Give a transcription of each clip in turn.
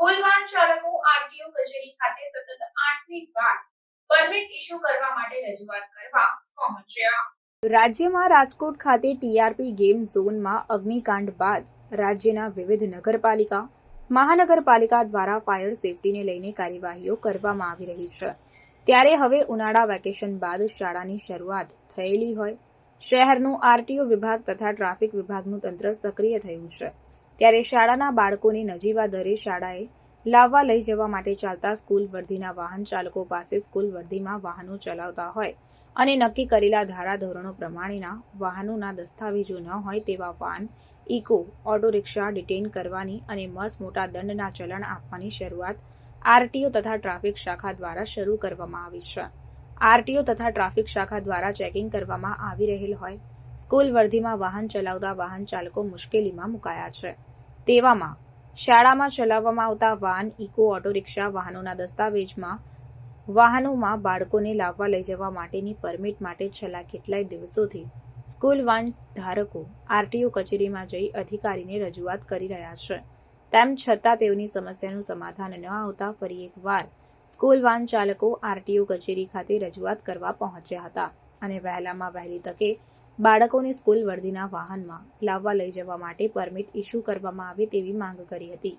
School ચાલકો RTO કચેરી ખાતે સતત આઠમી વાર પરમિટ ઇસ્યુ કરવા માટે રજૂઆત કરવા પહોંચ્યા. રાજ્યમાં રાજકોટ ખાતે ટીઆરપી ગેમ ઝોનમાં અગ્નિકાંડ બાદ રાજ્યના વિવિધ નગરપાલિકા, મહાનગરપાલિકા દ્વારા ફાયર સેફટીને લઈને કાર્યવાહીઓ કરવામાં આવી રહી છે. ત્યારે હવે ઉનાળા વેકેશન બાદ શાળાની શરૂઆત થયેલી હોય. શહેરનું આરટીઓ વિભાગ તથા ટ્રાફિક વિભાગનું તંત્ર સક્રિય થયું છે. ત્યારે શાળાના બાળકોને નજીવા દરે શાળાએ લાવવા લઈ જવા માટે ચાલતા સ્કૂલ વર્ધીના વાહન ચાલકો પાસે સ્કૂલ વર્ધીમાં વાહનો ચલાવતા હોય અને નક્કી કરેલા ધારાધોરણો પ્રમાણેના વાહનોના દસ્તાવેજો ન હોય તેવા વાહન, ઇકો ઓટો રિક્ષા ડિટેન કરવાની અને મસ મોટા દંડના ચલણ આપવાની શરૂઆત આરટીઓ તથા ટ્રાફિક શાખા દ્વારા શરૂ કરવામાં આવી છે. આરટીઓ તથા ટ્રાફિક શાખા દ્વારા ચેકિંગ કરવામાં આવી રહેલ હોય. સ્કૂલ વર્ધીમાં વાહન ચલાવતા વાહન ચાલકો મુશ્કેલીમાં મુકાયા છે. તેવામાં શાળામાં ચલાવવામાં આવતા વાહન, ઇકો ઓટો રિક્ષા વાહનોના દસ્તાવેજમાં વાહનોમાં બાળકોને લાવવા લઈ જવા માટેની પરમિટ માટે છેલ્લા કેટલાય દિવસોથી સ્કૂલ વાહન ધારકો આરટીઓ કચેરીમાં જઈ અધિકારીને રજૂઆત કરી રહ્યા છે. તેમ છતાં તેઓની સમસ્યાનું સમાધાન ન આવતા ફરી એકવાર સ્કૂલ વાહન ચાલકો આરટીઓ કચેરી ખાતે રજૂઆત કરવા પહોંચ્યા હતા અને વહેલામાં વહેલી તકે બાળકોને સ્કૂલ વર્દીના વાહનમાં લાવવા લઈ જવા માટે પરમિટ ઇસ્યુ કરવામાં આવે તેવી માંગ કરી હતી.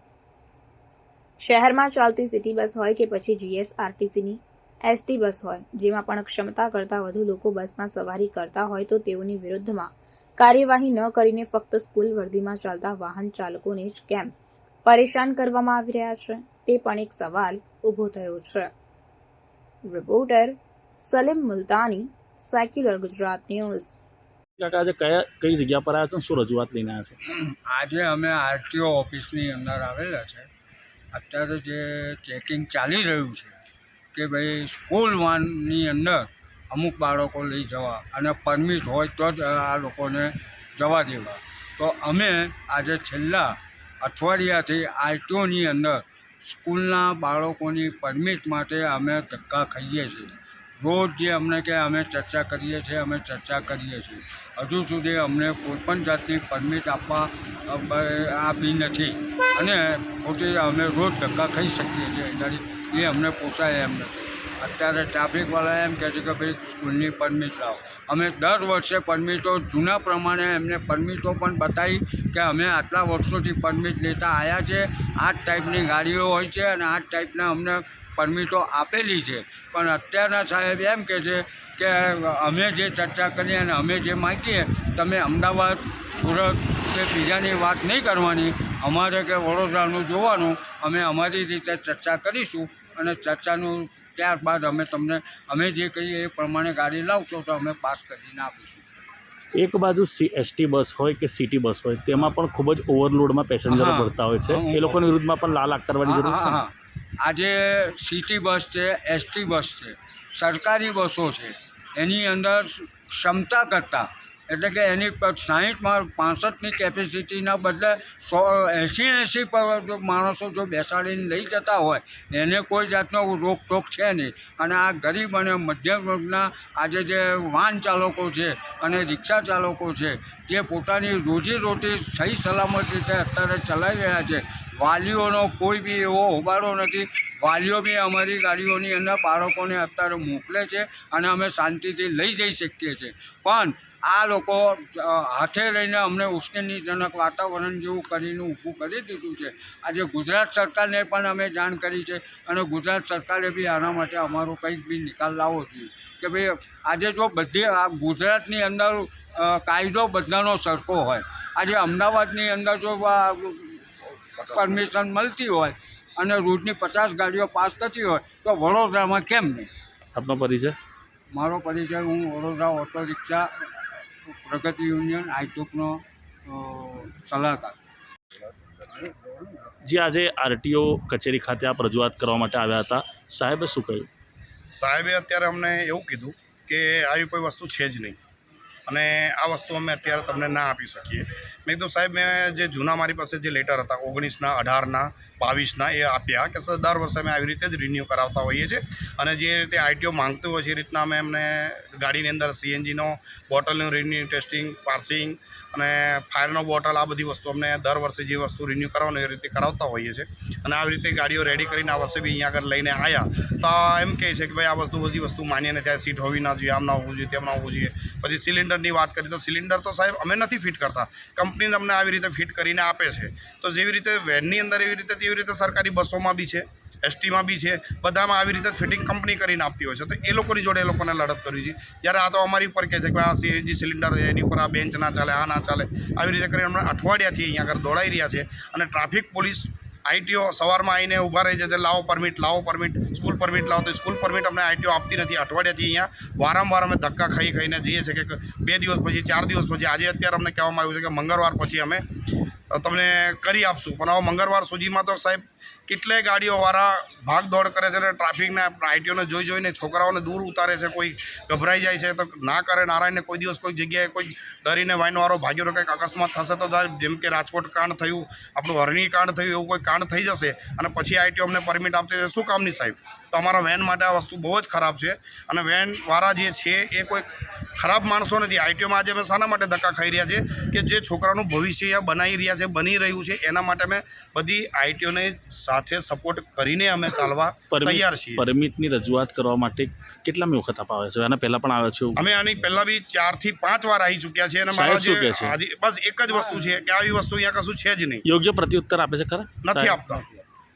શહેરમાં ચાલતી સિટી બસ હોય કે પછી જીએસઆરટીસીની એસટી બસ હોય, જેમાં પણ ક્ષમતા કરતાં વધુ લોકો બસમાં સવારી કરતા હોય તો તેઓની વિરુદ્ધમાં કાર્યવાહી ન કરીને ફક્ત સ્કૂલ વર્દીમાં ચાલતા વાહન ચાલકોને જ કેમ પરેશાન કરવામાં આવી રહ્યા છે? તે પણ એક સવાલ ઊભો થયો છે. Reporter Salim Multani secular Gujarat news કાકા, આજે કયા, કઈ જગ્યા પર આવ્યા છો? શું રજૂઆત લઈને આવ્યા છે? આજે અમે આરટીઓ ઓફિસની અંદર આવેલા છે. અત્યારે જે ચેકિંગ ચાલી રહ્યું છે કે ભાઈ સ્કૂલ વાનની અંદર અમુક બાળકો લઈ જવા અને પરમિટ હોય તો જ આ લોકોને જવા દેવા. તો અમે આજે છેલ્લા અઠવાડિયાથી આરટીઓની અંદર સ્કૂલના બાળકોની પરમિટ માટે અમે ધક્કા ખાઈએ છીએ. રોજ જે અમને કે અમે ચર્ચા કરીએ છીએ, અમે ચર્ચા કરીએ છીએ. હજુ સુધી અમને કોઈપણ જાતની પરમિટ આપવા આપી નથી. અને પોતે અમે રોજ ધક્કા ખાઈ શકીએ છીએ એનાથી. એ અમને પોસાય એમ નથી. અત્યારે ટ્રાફિકવાળા એમ કહે છે કે ભાઈ સ્કૂલની પરમિટ લાવો. અમે દર વર્ષે પરમિટો જૂના પ્રમાણે એમને પરમિટો પણ બતાવી કે અમે આટલા વર્ષોથી પરમિટ લેતા આવ્યા છે. આ જ ટાઈપની ગાડીઓ હોય છે અને આ જ ટાઈપના અમને પરમિટો આપેલી છે. પણ અત્યારના સાહેબ એમ કહે છે કે અમે જે ચર્ચા કરીએ અને અમે જે માગીએ તમે અમદાવાદ સુરત કે બીજાની વાત નહીં કરવાની. અમારે કે વડોદરાનું જોવાનું. અમે અમારી રીતે ચર્ચા કરીશું અને ચર્ચાનું ત્યારબાદ અમે તમને અમે જે કહીએ એ પ્રમાણે ગાડી લાવશો તો અમે પાસ કરીને આપીશું. એક બાજુ સી એસટી બસ હોય કે સિટી બસ હોય તેમાં પણ ખૂબ જ ઓવરલોડમાં પેસેન્જરો. ભરતા હોય છે. એ લોકોની વિરુદ્ધમાં પણ લાલ આગ કરવાની જરૂર છે. આજે સિટી બસ છે એસટી બસ છે, સરકારી બસો છે. એની અંદર ક્ષમતા કરતાં, એટલે કે એની પર સાહીઠમાં પાસઠની કેપેસિટીના બદલે સો એંસી એંસી પર જો માણસો જો બેસાડીને લઈ જતા હોય, એને કોઈ જાતનો રોકટોક છે નહીં. અને આ ગરીબ અને મધ્યમ વર્ગના આજે જે વાહન ચાલકો છે અને રિક્ષા ચાલકો છે, જે પોતાની રોજીરોટી સહી સલામત રીતે અત્યારે ચલાવી રહ્યા છે વાલીઓનો કોઈ બી એવો હોબાળો નથી. વાલીઓ બી અમારી ગાડીઓની અંદર બાળકોને અત્યારે મોકલે છે અને અમે શાંતિથી લઈ જઈ શકીએ છીએ. પણ આ લોકો હાથે લઈને અમને ઉશ્કેરણીજનક વાતાવરણ જેવું કરીને ઊભું કરી દીધું છે. આજે ગુજરાત સરકારને પણ અમે જાણ કરી છે અને ગુજરાત સરકારે બી આના માટે અમારો કંઈક બી નિકાલ લાવવો જોઈએ. કે ભાઈ, આજે જો બધી, આ ગુજરાતની અંદર કાયદો બધાનો સરખો હોય. આજે અમદાવાદની અંદર જો પરમિશન મળતી હોય અને રોજની પચાસ ગાડીઓ પાસ થતી હોય તો વડોદરામાં કેમ નહીં? આપનો પરિચય? મારો પરિચય હું Vadodara auto rickshaw Pragati union આઈટુકનો સલાહકાર. જે આજે આરટીઓ કચેરી ખાતે આપ રજૂઆત કરવા માટે આવ્યા હતા સાહેબે શું કહ્યું? સાહેબે અત્યારે અમને એવું કીધું કે આવી કોઈ વસ્તુ છે જ નહીં. અને આ વસ્તુ અમે અત્યારે તમને ના આપી શકીએ. મેં કીધું, સાહેબ, મેં જે જૂના મારી પાસે જે લેટર હતા, ઓગણીસના, અઢારના, બાવીસના, એ આપ્યા કે સર, દર વર્ષે અમે આવી રીતે જ રિન્યૂ કરાવતા હોઈએ છીએ. અને જે રીતે આઈટીઓ માંગતું હોય છે એ રીતના અમે એમને ગાડીની અંદર સીએનજીનો બોટલનું રિન્યૂ ટેસ્ટિંગ પાર્સિંગ અને ફાયરનો બોટલ, આ બધી વસ્તુ અમને દર વર્ષે જે વસ્તુ રિન્યૂ કરાવવાનું એ રીતે કરાવતા હોઈએ છીએ. અને આવી રીતે ગાડીઓ રેડી કરીને આ વર્ષે બી અહીંયા આગળ લઈને આવ્યા તો આ એમ કહે છે કે ભાઈ આ વસ્તુ બધી વસ્તુ માન્ય ને ત્યાં સીટ હોવી ના જોઈએ, આમ ના હોવું જોઈએ, તેમ ના હોવું જોઈએ. પછી સિલિન્ડરની વાત કરીએ તો સિલિન્ડર તો સાહેબ અમે નથી ફિટ કરતા. કંપની તમને આવી રીતે ફિટ કરીને આપે છે. તો જેવી રીતે વેનની અંદર એવી રીતે તેવી રીતે સરકારી બસોમાં બી છે, એસટીમાં બી છે, બધામાં આવી રીતે ફિટિંગ કંપની કરીને આપતી હોય છે. તો એ લોકોની જોડે એ લોકોને લડત કરવી છે જ્યારે આ તો અમારી ઉપર કહે છે કે આ સીએનજી સિલિન્ડર એની ઉપર આ બેન્ચ ના ચાલે, આ ના ચાલે. આવી રીતે કરીને અમને અઠવાડિયાથી અહીંયા આગળ દોડાઈ રહ્યા છે. અને ટ્રાફિક પોલીસ આઈટીઓ સવારમાં આવીને ઊભા રહી છે લાવો પરમિટ લાવો પરમિટ, સ્કૂલ પરમિટ લાવો. તો સ્કૂલ પરમિટ અમને આઈટીઓ આપતી નથી. અઠવાડિયાથી અહીંયા વારંવાર અમે ધક્કા ખાઈ ખાઈને જઈએ છીએ કે બે દિવસ પછી, ચાર દિવસ પછી, આજે અત્યારે અમને કહેવામાં આવ્યું છે કે મંગળવાર પછી અમે તમને કરી આપશું. પણ હવે મંગળવાર સુધીમાં તો સાહેબ કેટલાય ગાડીઓવાળા ભાગ દોડ કરે છે અને ટ્રાફિકના આઈટીઓને જોઈ જોઈને છોકરાઓને દૂર ઉતારે છે, કોઈ ગભરાઈ જાય છે તો ના કરે. નારાયણને કોઈ દિવસ કોઈ જગ્યાએ કોઈ ડરીને વાઈનવાળો ભાગ્યોનો કંઈક અકસ્માત થશે તો જેમ કે રાજકોટ કાંડ થયું, આપણું હરણી કાંડ થયું, એવું કોઈ કાંડ થઈ જશે અને પછી આઈટીઓ અમને પરમિટ આપતી શું કામની સાહેબ? તો અમારા વેન માટે આ વસ્તુ બહુ જ ખરાબ છે અને વેનવાળા જે છે એ કોઈ ખરાબ માણસો નથી. આઈટીઓમાં આજે અમે શાના માટે ધક્કા ખાઈ રહ્યા છે કે જે છોકરાનું ભવિષ્ય બનાવી રહ્યા છે, બની રહ્યું છે, એના માટે અમે બધી આઈટીઓને સાથે સપોર્ટ કરીને અમે ચાલવા તૈયાર છીએ. પરમિટની રજૂઆત કરવા માટે કેટલામી વખત આપ આવે છે? આના પહેલા પણ આવ્યો છે? અમે આની પહેલા બી ચારથી પાંચ વાર આવી ચૂક્યા છે અને મારા જે બસ એક જ વસ્તુ છે કે આવી વસ્તુ અહીંયા કશું છે જ નહીં. યોગ્ય પ્રત્યુત્તર આપે છે ખરા? નથી આપતા.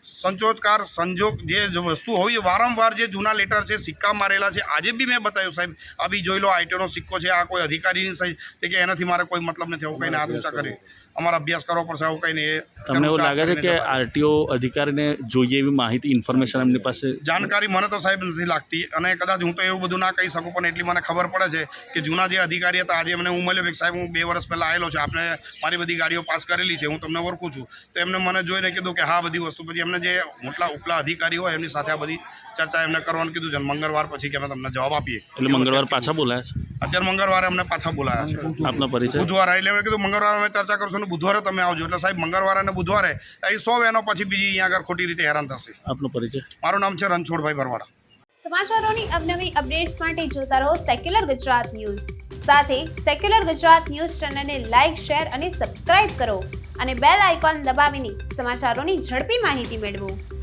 સંચોતકાર સંજોગ જે વસ્તુ હોય વારંવાર જે જૂના લેટર છે સિક્કા મારેલા છે આજે બી મેં બતાવ્યું સાહેબ. આ બી જોઈ લો આઈટીનો સિક્કો છે આ કોઈ અધિકારીની સહી છે કે એનાથી મારે કોઈ મતલબ નથી આવું કંઈને ઊંચા કરી. અમારે અભ્યાસ કરવો પડશે આવું કંઈ નહીં. તમને એવું લાગે છે કે. આરટીઓ અધિકારીને જોઈએ એવી માહિતી ઇન્ફોર્મેશન એમની પાસે? જાણકારી મને તો સાહેબ નથી લાગતી અને કદાચ હું તો એવું બધું ના કહી શકું પણ એટલી મને ખબર પડે છે કે જૂના જે અધિકારી હતા આજે એમને હું મળ્યો કે સાહેબ હું બે વર્ષ પહેલાં આવેલો છે આપણે મારી બધી ગાડીઓ પાસ કરેલી છે હું તમને ઓળખું છું. તો એમને મને જોઈને કીધું કે હા બધી વસ્તુ પછી એમને જે મોટલા ઉપલા અધિકારી હોય એમની સાથે આ બધી ચર્ચા એમને કરવાનું કીધું છે મંગળવાર પછી કે અમે તમને જવાબ આપીએ. એટલે મંગળવાર પાછા બોલાયા છે? અત્યારે મંગળવારે અમને પાછા બોલાયા છે. આપનો પરિચય? બુધવાર એટલે મેં કીધું મંગળવારે અમે ચર્ચા કરશું અને બુધવારે તમે આવજો. એટલે સાહેબ મંગળવારે અને બુધવારે અહીં સો વેનો પછી બીજી અહીંયા આગળ ખોટી રીતે હેરાન થશે. આપનો પરિચય. મારું નામ છે રણછોડભાઈ ભરવાડા સમાચારોની અવનવી અપડેટ્સ માટે જોતા રહો સેક્યુલર ગુજરાત ન્યૂઝ. સાથે સેક્યુલર ગુજરાત ન્યૂઝ ચેનલને લાઇક શેર અને સબસ્ક્રાઇબ કરો અને બેલ આઇકોન દબાવીને સમાચારોની ઝડપી માહિતી મેળવો.